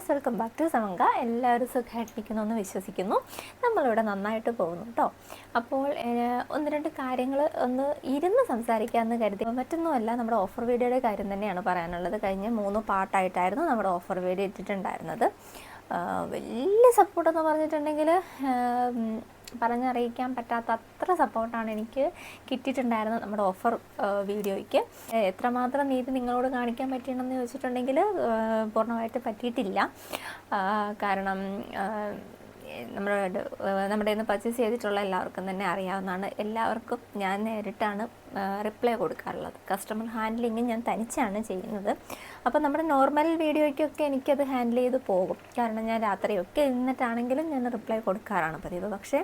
Guys welcome back to സമങ്ക എല്ലാവരും സുഖമായിട്ടിരിക്കുന്നു എന്ന് വിശ്വസിക്കുന്നു. നമ്മളിവിടെ നന്നായിട്ട് പോകുന്നു കേട്ടോ അപ്പോൾ ഒന്ന് രണ്ട് കാര്യങ്ങൾ ഒന്ന് ഇരുന്ന് സംസാരിക്കാമെന്ന് കരുതി. മറ്റൊന്നുമല്ല നമ്മുടെ ഓഫർ വീഡിയോയുടെ കാര്യം തന്നെയാണ് പറയാനുള്ളത്. കഴിഞ്ഞ മൂന്ന് പാട്ടായിട്ടായിരുന്നു നമ്മുടെ ഓഫർ വീഡിയോ ഇട്ടിട്ടുണ്ടായിരുന്നത്. വലിയ സപ്പോർട്ടെന്ന് പറഞ്ഞിട്ടുണ്ടെങ്കിൽ പറഞ്ഞറിയിക്കാൻ പറ്റാത്ത അത്ര സപ്പോർട്ടാണ് എനിക്ക് കിട്ടിയിട്ടുണ്ടായിരുന്നത് നമ്മുടെ ഓഫർ വീഡിയോയ്ക്ക് എത്രമാത്രം നീതി നിങ്ങളോട് കാണിക്കാൻ പറ്റണമെന്ന് ചോദിച്ചിട്ടുണ്ടെങ്കിൽ പൂർണമായിട്ട് പറ്റിയിട്ടില്ല. കാരണം നമ്മുടെ നമ്മുടെ നിന്ന് പർച്ചേസ് ചെയ്തിട്ടുള്ള എല്ലാവർക്കും തന്നെ അറിയാവുന്നതാണ്. എല്ലാവർക്കും ഞാൻ നേരിട്ടാണ് റിപ്ലൈ കൊടുക്കാറുള്ളത്. കസ്റ്റമർ ഹാൻഡ്ലിങ് ഞാൻ തനിച്ചാണ് ചെയ്യുന്നത്. അപ്പോൾ നമ്മുടെ നോർമൽ വീഡിയോയ്ക്കൊക്കെ എനിക്കത് ഹാൻഡിൽ ചെയ്ത് പോകും. കാരണം ഞാൻ രാത്രിയൊക്കെ ഇരുന്നിട്ടാണെങ്കിലും ഞാൻ റിപ്ലൈ കൊടുക്കാറാണ് പതിവ്. പക്ഷേ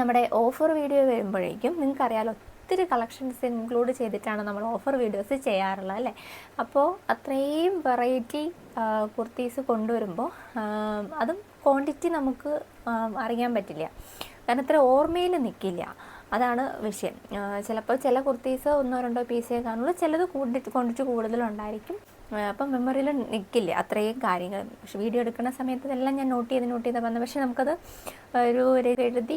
നമ്മുടെ ഓഫർ വീഡിയോ വരുമ്പോഴേക്കും നിങ്ങൾക്കറിയാലോ ഒത്തിരി കളക്ഷൻസ് ഇൻക്ലൂഡ് ചെയ്തിട്ടാണ് നമ്മൾ ഓഫർ വീഡിയോസ് ചെയ്യാറുള്ളത് അല്ലേ? അപ്പോൾ അത്രയും വെറൈറ്റി കുർത്തീസ് കൊണ്ടുവരുമ്പോൾ അതും ക്വാണ്ടിറ്റി നമുക്ക് അറിയാൻ പറ്റില്ല. കാരണം അത്ര ഓർമ്മയിൽ നിൽക്കില്ല. അതാണ് വിഷയം. ചിലപ്പോൾ ചില കുർത്തീസ് ഒന്നോ രണ്ടോ പീസേ കാണുള്ളൂ. ചിലത് കൂടി ക്വാണ്ടിറ്റി കൂടുതലുണ്ടായിരിക്കും. അപ്പം മെമ്മറിയിൽ നിൽക്കില്ല അത്രയും കാര്യങ്ങൾ. പക്ഷെ വീഡിയോ എടുക്കുന്ന സമയത്ത് ഇതെല്ലാം ഞാൻ നോട്ട് ചെയ്ത് നോട്ട് ചെയ്ത് വന്നത്. പക്ഷേ നമുക്കത് ഒരു എഴുതി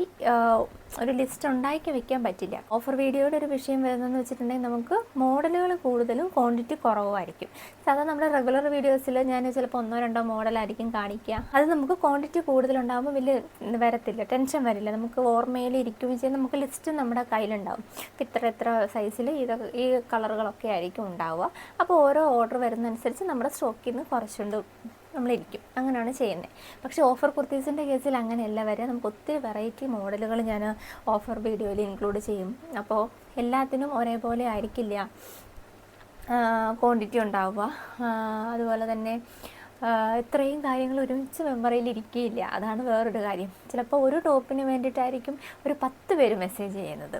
ഒരു ലിസ്റ്റ് ഉണ്ടാക്കി വെക്കാൻ പറ്റില്ല. ഓഫർ വീഡിയോയുടെ ഒരു വിഷയം വരുന്നതെന്ന് വെച്ചിട്ടുണ്ടെങ്കിൽ നമുക്ക് മോഡലുകൾ കൂടുതലും ക്വാണ്ടിറ്റി കുറവായിരിക്കും. സാധാരണ നമ്മുടെ റെഗുലർ വീഡിയോസിൽ ഞാൻ ചിലപ്പോൾ ഒന്നോ രണ്ടോ മോഡലായിരിക്കും കാണിക്കുക. അത് നമുക്ക് ക്വാണ്ടിറ്റി കൂടുതലുണ്ടാകുമ്പോൾ വലിയ വരത്തില്ല ടെൻഷൻ വരില്ല. നമുക്ക് ഓർമ്മയിൽ ഇരിക്കുകയും ചെയ്യും നമുക്ക് ലിസ്റ്റ് നമ്മുടെ കയ്യിലുണ്ടാവും. ഇത്ര എത്ര സൈസിൽ ഇതൊക്കെ ഈ കളറുകളൊക്കെ ആയിരിക്കും ഉണ്ടാവുക. അപ്പോൾ ഓരോ ഓർഡർ വരുന്നതനുസരിച്ച് നമ്മുടെ സ്റ്റോക്കിൽ നിന്ന് കുറച്ചുകൊണ്ട് നമ്മളിരിക്കും. അങ്ങനെയാണ് ചെയ്യുന്നത്. പക്ഷേ ഓഫർ കുർത്തീസിന്റെ കേസിൽ അങ്ങനെയല്ല വരെ നമുക്ക് ഒത്തിരി വെറൈറ്റി മോഡലുകൾ ഞാൻ ഓഫർ വീഡിയോയിൽ ഇൻക്ലൂഡ് ചെയ്യും. അപ്പോൾ എല്ലാത്തിനും ഒരേപോലെ ആയിരിക്കില്ല ക്വാണ്ടിറ്റി ഉണ്ടാവുക. അതുപോലെ തന്നെ ഇത്രയും കാര്യങ്ങൾ ഒരുമിച്ച് മെമ്മറിയിൽ ഇരിക്കുകയില്ല. അതാണ് വേറൊരു കാര്യം. ചിലപ്പോൾ ഒരു ടോപ്പിന് വേണ്ടിയിട്ടായിരിക്കും ഒരു പത്ത് പേര് മെസ്സേജ് ചെയ്യുന്നത്.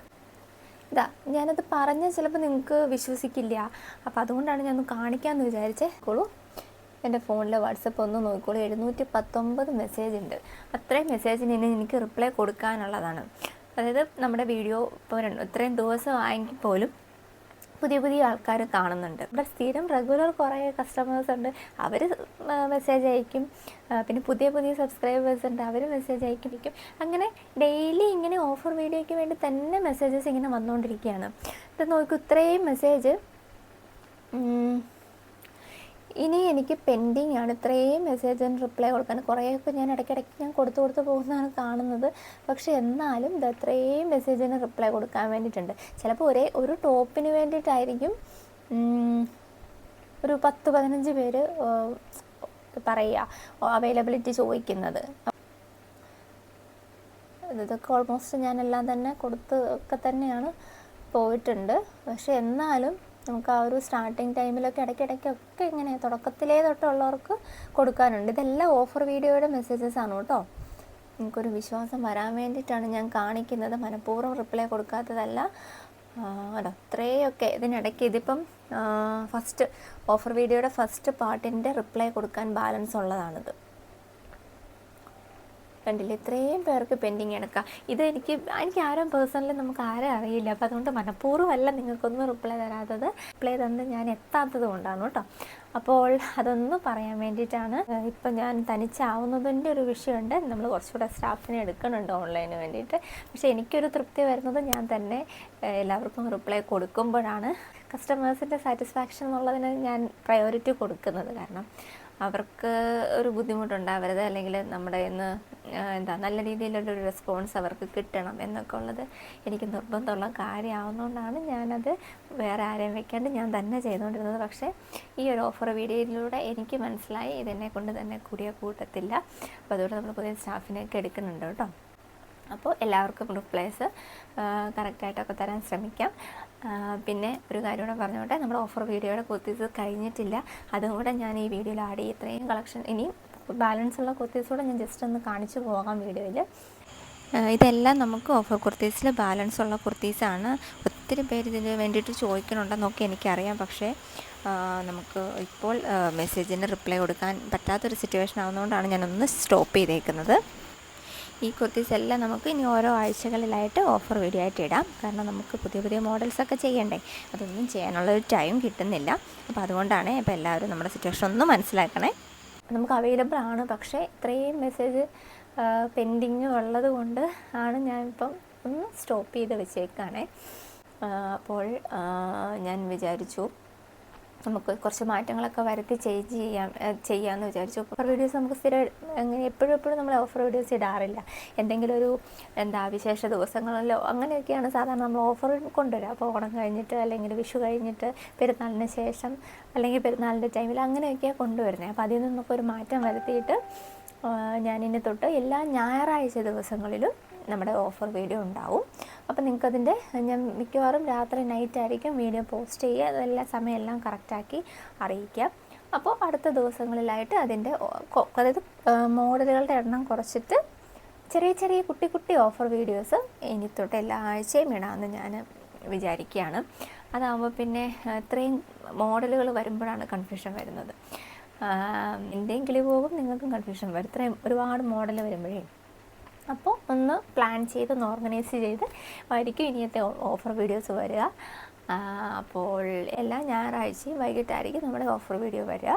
ഇതാ ഞാനത് പറഞ്ഞാൽ ചിലപ്പോൾ നിങ്ങൾക്ക് വിശ്വസിക്കില്ല. അപ്പോൾ അതുകൊണ്ടാണ് ഞാൻ ഒന്ന് കാണിക്കാമെന്ന് വിചാരിച്ചേ. കോളൂ എന്റെ ഫോണിൽ വാട്സപ്പ് ഒന്ന് നോക്കിക്കോളൂ. എഴുന്നൂറ്റി പത്തൊമ്പത് മെസ്സേജ് ഉണ്ട്. അത്രയും മെസ്സേജിന് ഇനി എനിക്ക് റിപ്ലൈ കൊടുക്കാനുള്ളതാണ്. അതായത് നമ്മുടെ വീഡിയോ ഇപ്പോൾ ഇത്രയും ദിവസമായെങ്കിൽ പോലും പുതിയ പുതിയ ആൾക്കാർ കാണുന്നുണ്ട്. ഇവിടെ സ്ഥിരം റെഗുലർ കുറേ കസ്റ്റമേഴ്സ് ഉണ്ട്. അവർ മെസ്സേജ് അയക്കും. പിന്നെ പുതിയ പുതിയ സബ്സ്ക്രൈബേഴ്സ് ഉണ്ട്. അവർ മെസ്സേജ് അയക്കും അങ്ങനെ ഡെയിലി ഇങ്ങനെ ഓഫർ വീഡിയോയ്ക്ക് വേണ്ടി തന്നെ മെസ്സേജസ് ഇങ്ങനെ വന്നുകൊണ്ടിരിക്കുകയാണ് ഇത് നോക്കൂ ഇത്രയും മെസ്സേജ് ഇനി എനിക്ക് പെൻഡിങ് ആണ്. ഇത്രയും മെസ്സേജിന് റിപ്ലൈ കൊടുക്കാൻ. കുറേയൊക്കെ ഞാൻ ഇടയ്ക്കിടയ്ക്ക് ഞാൻ കൊടുത്തു കൊടുത്ത് പോകുന്നതാണ് കാണുന്നത്. പക്ഷേ എന്നാലും ഇത് അത്രയും മെസ്സേജിന് റിപ്ലൈ കൊടുക്കാൻ വേണ്ടിയിട്ടുണ്ട്. ചിലപ്പോൾ ഒരേ ഒരു ടോപ്പിന് വേണ്ടിയിട്ടായിരിക്കും ഒരു പത്ത് പതിനഞ്ച് പേര് പറയുക അവൈലബിലിറ്റി ചോദിക്കുന്നത്. ഇതൊക്കെ ഓൾമോസ്റ്റ് ഞാനെല്ലാം തന്നെ കൊടുത്ത് ഒക്കെ തന്നെയാണ് പോയിട്ടുണ്ട്. പക്ഷെ എന്നാലും നമുക്ക് ആ ഒരു സ്റ്റാർട്ടിങ് ടൈമിലൊക്കെ ഇടയ്ക്കിടയ്ക്കൊക്കെ ഇങ്ങനെ തുടക്കത്തിലേ തൊട്ടുള്ളവർക്ക് കൊടുക്കാനുണ്ട്. ഇതെല്ലാം ഓഫർ വീഡിയോയുടെ മെസ്സേജസ് ആണ് കേട്ടോ. എനിക്കൊരു വിശ്വാസം വരാൻ വേണ്ടിയിട്ടാണ് ഞാൻ കാണിക്കുന്നത്. മനഃപൂർവം റിപ്ലൈ കൊടുക്കാത്തതല്ല. അതോ ഇത്രയൊക്കെ ഇതിനിടയ്ക്ക് ഇതിപ്പം ഫസ്റ്റ് ഓഫർ വീഡിയോയുടെ ഫസ്റ്റ് പാർട്ടിന്റെ റിപ്ലൈ കൊടുക്കാൻ ബാലൻസ് ഉള്ളതാണിത്. കണ്ടില്ലേ. ഇത്രയും പേർക്ക് പെൻഡിങ് എടുക്കാം ഇത് എനിക്ക് എനിക്ക് ആരും പേഴ്സണലി നമുക്ക് ആരും അറിയില്ല. അപ്പോൾ അതുകൊണ്ട് മനഃപൂർവമല്ല നിങ്ങൾക്കൊന്നും റിപ്ലൈ തരാത്തത്. റിപ്ലൈ തന്ന് ഞാൻ എത്താത്തത് കൊണ്ടാണ് കേട്ടോ. അപ്പോൾ അതൊന്ന് പറയാൻ വേണ്ടിയിട്ടാണ്. ഇപ്പം ഞാൻ തനിച്ചാവുന്നതിന്റെ ഒരു വിഷയമുണ്ട്. നമ്മൾ കുറച്ചുകൂടെ സ്റ്റാഫിനെ എടുക്കുന്നുണ്ട് ഓൺലൈന് വേണ്ടിയിട്ട്. പക്ഷേ എനിക്കൊരു തൃപ്തി വരുന്നത് ഞാൻ തന്നെ എല്ലാവർക്കും റിപ്ലൈ കൊടുക്കുമ്പോഴാണ്. കസ്റ്റമേഴ്സിന്റെ സാറ്റിസ്ഫാക്ഷൻ എന്നുള്ളതിന് ഞാൻ പ്രയോറിറ്റി കൊടുക്കുന്നത് കാരണം അവർക്ക് ഒരു ബുദ്ധിമുട്ടുണ്ടാവരുത്. അല്ലെങ്കിൽ നമ്മുടെ ഇന്ന് എന്താ നല്ല രീതിയിലുള്ളൊരു റെസ്പോൺസ് അവർക്ക് കിട്ടണം എന്നൊക്കെ ഉള്ളത് എനിക്ക് നിർബന്ധമുള്ള കാര്യമാവുന്നതുകൊണ്ടാണ് ഞാനത് വേറെ ആരെയും വെക്കാണ്ട് ഞാൻ തന്നെ ചെയ്തുകൊണ്ടിരുന്നത്. പക്ഷേ ഈ ഒരു ഓഫർ വീഡിയോയിലൂടെ എനിക്ക് മനസ്സിലായി. ഇതെന്നെ കൊണ്ട് തന്നെ കൂടിയ കൂട്ടത്തില്ല. അപ്പോൾ അതുകൊണ്ട് നമ്മൾ പുതിയ സ്റ്റാഫിനെയൊക്കെ എടുക്കുന്നുണ്ട് കേട്ടോ. അപ്പോൾ എല്ലാവർക്കും റിപ്ലൈസ് കറക്റ്റായിട്ടൊക്കെ തരാൻ ശ്രമിക്കാം. പിന്നെ ഒരു കാര്യം കൂടെ പറഞ്ഞോട്ടെ. നമ്മുടെ ഓഫർ വീഡിയോയുടെ കുത്തിയത് കഴിഞ്ഞിട്ടില്ല. അതും കൂടെ ഞാൻ ഈ വീഡിയോയിൽ ആഡ് ചെയ്യും. ഇത്രയും കളക്ഷൻ ബാലൻസ് ഉള്ള കുർത്തീസ് കൂടെ ഞാൻ ജസ്റ്റ് ഒന്ന് കാണിച്ചു പോകാം വീഡിയോയിൽ ഇതെല്ലാം നമുക്ക് ഓഫർ കുർത്തീസിൽ ബാലൻസ് ഉള്ള കുർത്തീസാണ്. ഒത്തിരി പേര് ഇതിന് വേണ്ടിയിട്ട് ചോദിക്കുന്നുണ്ടെന്നൊക്കെ എനിക്കറിയാം. പക്ഷേ നമുക്ക് ഇപ്പോൾ മെസ്സേജിന് റിപ്ലൈ കൊടുക്കാൻ പറ്റാത്തൊരു സിറ്റുവേഷൻ ആവുന്നതുകൊണ്ടാണ് ഞാനൊന്ന് സ്റ്റോപ്പ് ചെയ്തേക്കുന്നത്. ഈ കുർത്തീസ് എല്ലാം നമുക്ക് ഇനി ഓരോ ആഴ്ചകളിലായിട്ട് ഓഫർ വീഡിയോ ആയിട്ട് ഇടാം. കാരണം നമുക്ക് പുതിയ പുതിയ മോഡൽസൊക്കെ ചെയ്യണ്ടേ. അതൊന്നും ചെയ്യാനുള്ള ഒരു ടൈം കിട്ടുന്നില്ല. അപ്പോൾ അതുകൊണ്ടാണ് അപ്പോൾ എല്ലാവരും നമ്മുടെ സിറ്റുവേഷൻ ഒന്ന് മനസ്സിലാക്കണേ. നമുക്ക് അവൈലബിൾ ആണ്. പക്ഷേ ഇത്രയും മെസ്സേജ് പെൻഡിങ് ഉള്ളത് കൊണ്ട് ആണ് ഞാനിപ്പം ഒന്ന് സ്റ്റോപ്പ് ചെയ്ത് വെച്ചേക്കാണേ. അപ്പോൾ ഞാൻ വിചാരിച്ചു നമുക്ക് കുറച്ച് മാറ്റങ്ങളൊക്കെ വരുത്തി ചേഞ്ച് ചെയ്യാം ചെയ്യാമെന്ന് വിചാരിച്ചു. ഓഫർ വീഡിയോസ് നമുക്ക് സ്ഥിരം അങ്ങനെ എപ്പോഴും എപ്പോഴും നമ്മൾ ഓഫർ വീഡിയോസ് ഇടാറില്ല. എന്തെങ്കിലും ഒരു എന്താ വിശേഷ ദിവസങ്ങളിലോ അങ്ങനെയൊക്കെയാണ് സാധാരണ നമ്മൾ ഓഫർ കൊണ്ടുവരിക അപ്പോൾ ഓണം കഴിഞ്ഞിട്ട് അല്ലെങ്കിൽ വിഷു കഴിഞ്ഞിട്ട് പെരുന്നാളിന് ശേഷം അല്ലെങ്കിൽ പെരുന്നാളിന്റെ ടൈമിൽ അങ്ങനെയൊക്കെയാണ് കൊണ്ടുവരുന്നത് അപ്പോൾ അതിൽ നിന്നൊക്കെ ഒരു മാറ്റം വരുത്തിയിട്ട് ഞാനിനി തൊട്ട് എല്ലാ ഞായറാഴ്ച ദിവസങ്ങളിലും നമ്മുടെ ഓഫർ വീഡിയോ ഉണ്ടാവും. അപ്പോൾ നിങ്ങൾക്കതിന്റെ ഞാൻ മിക്കവാറും രാത്രി നൈറ്റ് ആയിരിക്കും വീഡിയോ പോസ്റ്റ് ചെയ്യുക. അതെല്ലാം സമയമെല്ലാം കറക്റ്റാക്കി അറിയിക്കാം. അപ്പോൾ അടുത്ത ദിവസങ്ങളിലായിട്ട് അതിന്റെ അതായത് മോഡലുകളുടെ എണ്ണം കുറച്ചിട്ട് ചെറിയ ചെറിയ കുട്ടി കുട്ടി ഓഫർ വീഡിയോസ് ഇനി തൊട്ട് എല്ലാ ആഴ്ചയും ഇടാമെന്ന് ഞാൻ വിചാരിക്കുകയാണ്. അതാകുമ്പോൾ പിന്നെ ഇത്രയും മോഡലുകൾ വരുമ്പോഴാണ് കൺഫ്യൂഷൻ വരുന്നത്. എന്റെയും കിളി പോകും നിങ്ങൾക്കും കൺഫ്യൂഷൻ വരും. ഇത്രയും ഒരുപാട് മോഡൽ വരുമ്പോഴേ അപ്പോൾ ഒന്ന് പ്ലാൻ ചെയ്ത് ഒന്ന് ഓർഗനൈസ് ചെയ്ത് ആയിരിക്കും ഇനിയത്തെ ഓഫർ വീഡിയോസ് വരിക. അപ്പോൾ എല്ലാ ഞായറാഴ്ചയും വൈകിട്ടായിരിക്കും നമ്മുടെ ഓഫർ വീഡിയോ വരിക.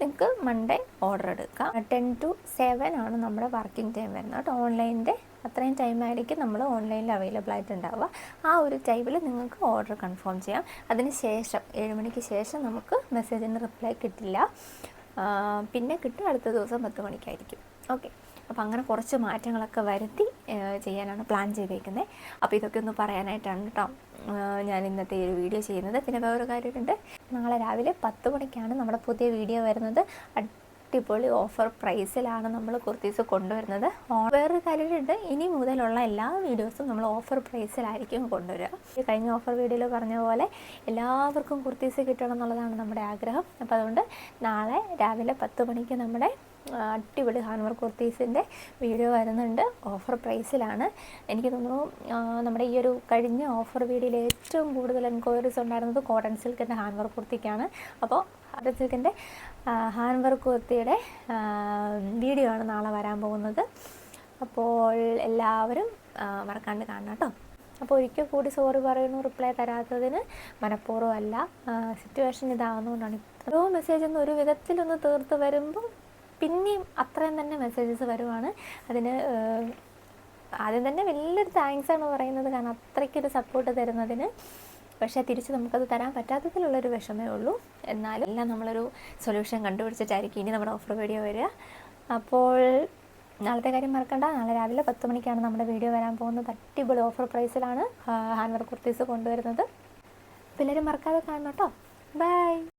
നിങ്ങൾക്ക് മൺഡേ ഓർഡർ എടുക്കാം. ടെൻ ടു സെവൻ ആണ് നമ്മുടെ വർക്കിംഗ് ടൈം വരുന്നത്. കേട്ടോ ഓൺലൈനിന്റെ അത്രയും ടൈമായിരിക്കും നമ്മൾ ഓൺലൈനിൽ അവൈലബിൾ ആയിട്ടുണ്ടാവുക. ആ ഒരു ടൈമിൽ നിങ്ങൾക്ക് ഓർഡർ കൺഫേം ചെയ്യാം. അതിന് ശേഷം ഏഴ് മണിക്ക് ശേഷം നമുക്ക് മെസ്സേജിന് റിപ്ലൈ കിട്ടില്ല. പിന്നെ കിട്ടും അടുത്ത ദിവസം പത്ത് മണിക്കായിരിക്കും. ഓക്കെ അപ്പോൾ അങ്ങനെ കുറച്ച് മാറ്റങ്ങളൊക്കെ വരുത്തി ചെയ്യാനാണ് പ്ലാൻ ചെയ്തേക്കുന്നത് അപ്പോൾ ഇതൊക്കെ ഒന്ന് പറയാനായിട്ടാണ് കേട്ടോ ഞാൻ ഇന്നത്തെ ഒരു വീഡിയോ ചെയ്യുന്നത്. പിന്നെ വേറൊരു കാര്യമുണ്ട്. നാളെ രാവിലെ പത്ത് മണിക്കാണ് നമ്മുടെ പുതിയ വീഡിയോ വരുന്നത്. അടിപൊളി ഓഫർ പ്രൈസിലാണ് നമ്മൾ കുർത്തീസ് കൊണ്ടുവരുന്നത്. വേറൊരു കാര്യമുണ്ട്. ഇനി മുതലുള്ള എല്ലാ വീഡിയോസും നമ്മൾ ഓഫർ പ്രൈസിലായിരിക്കും കൊണ്ടുവരിക. കഴിഞ്ഞ ഓഫർ വീഡിയോയിൽ പറഞ്ഞ പോലെ എല്ലാവർക്കും കുർത്തീസ് കിട്ടണം എന്നുള്ളതാണ് നമ്മുടെ ആഗ്രഹം. അപ്പോൾ അതുകൊണ്ട് നാളെ രാവിലെ പത്ത് മണിക്ക് നമ്മുടെ അടിപൊളി ഹാൻവർ കുർത്തീസിന്റെ വീഡിയോ വരുന്നുണ്ട്. ഓഫർ പ്രൈസിലാണ്. എനിക്ക് തോന്നുന്നു നമ്മുടെ ഈ ഒരു കഴിഞ്ഞ ഓഫർ വീഡിയോയിൽ ഏറ്റവും കൂടുതൽ എൻക്വയറീസ് ഉണ്ടായിരുന്നത് കോട്ടൺ സിൽക്കിന്റെ ഹാൻവർ കുർത്തിക്കാണ്. അപ്പോൾ കോട്ടൺ സിൽക്കിന്റെ ഹാൻവർ കുർത്തിയുടെ വീഡിയോ ആണ് നാളെ വരാൻ പോകുന്നത്. അപ്പോൾ എല്ലാവരും മറക്കാണ്ട് കാണണം കേട്ടോ. അപ്പോൾ ഒരിക്കൽ കൂടി സോറി പറയുന്നു റിപ്ലൈ തരാത്തതിന് മനഃപൂർവമല്ല. സിറ്റുവേഷൻ ഇതാവുന്നതുകൊണ്ടാണ്. ഓരോ മെസ്സേജ് ഒന്ന് ഒരു വിധത്തിലൊന്ന് തീർത്ത് വരുമ്പോൾ പിന്നെയും അത്രയും തന്നെ മെസ്സേജസ് വരുവാണ്. അതിന് ആദ്യം തന്നെ വലിയൊരു താങ്ക്സ് ആണ് പറയുന്നത്. കാരണം അത്രയ്ക്കൊരു സപ്പോർട്ട് തരുന്നതിന്. പക്ഷേ തിരിച്ച് നമുക്കത് തരാൻ പറ്റാത്തതിലുള്ളൊരു വിഷമേ ഉള്ളൂ. എന്നാലും എല്ലാം നമ്മളൊരു സൊല്യൂഷൻ കണ്ടുപിടിച്ചിട്ടായിരിക്കും ഇനി നമ്മുടെ ഓഫർ വീഡിയോ വരിക. അപ്പോൾ നാളത്തെ കാര്യം മറക്കണ്ട. നാളെ രാവിലെ പത്ത് മണിക്കാണ് നമ്മുടെ വീഡിയോ വരാൻ പോകുന്നത്. അടിപൊളി ഓഫർ പ്രൈസിലാണ് ഹാൻഡ് വർക്ക് കുർത്തീസ് കൊണ്ടുവരുന്നത്. പിള്ളേരും മറക്കാതെ കാണണം കേട്ടോ. ബൈ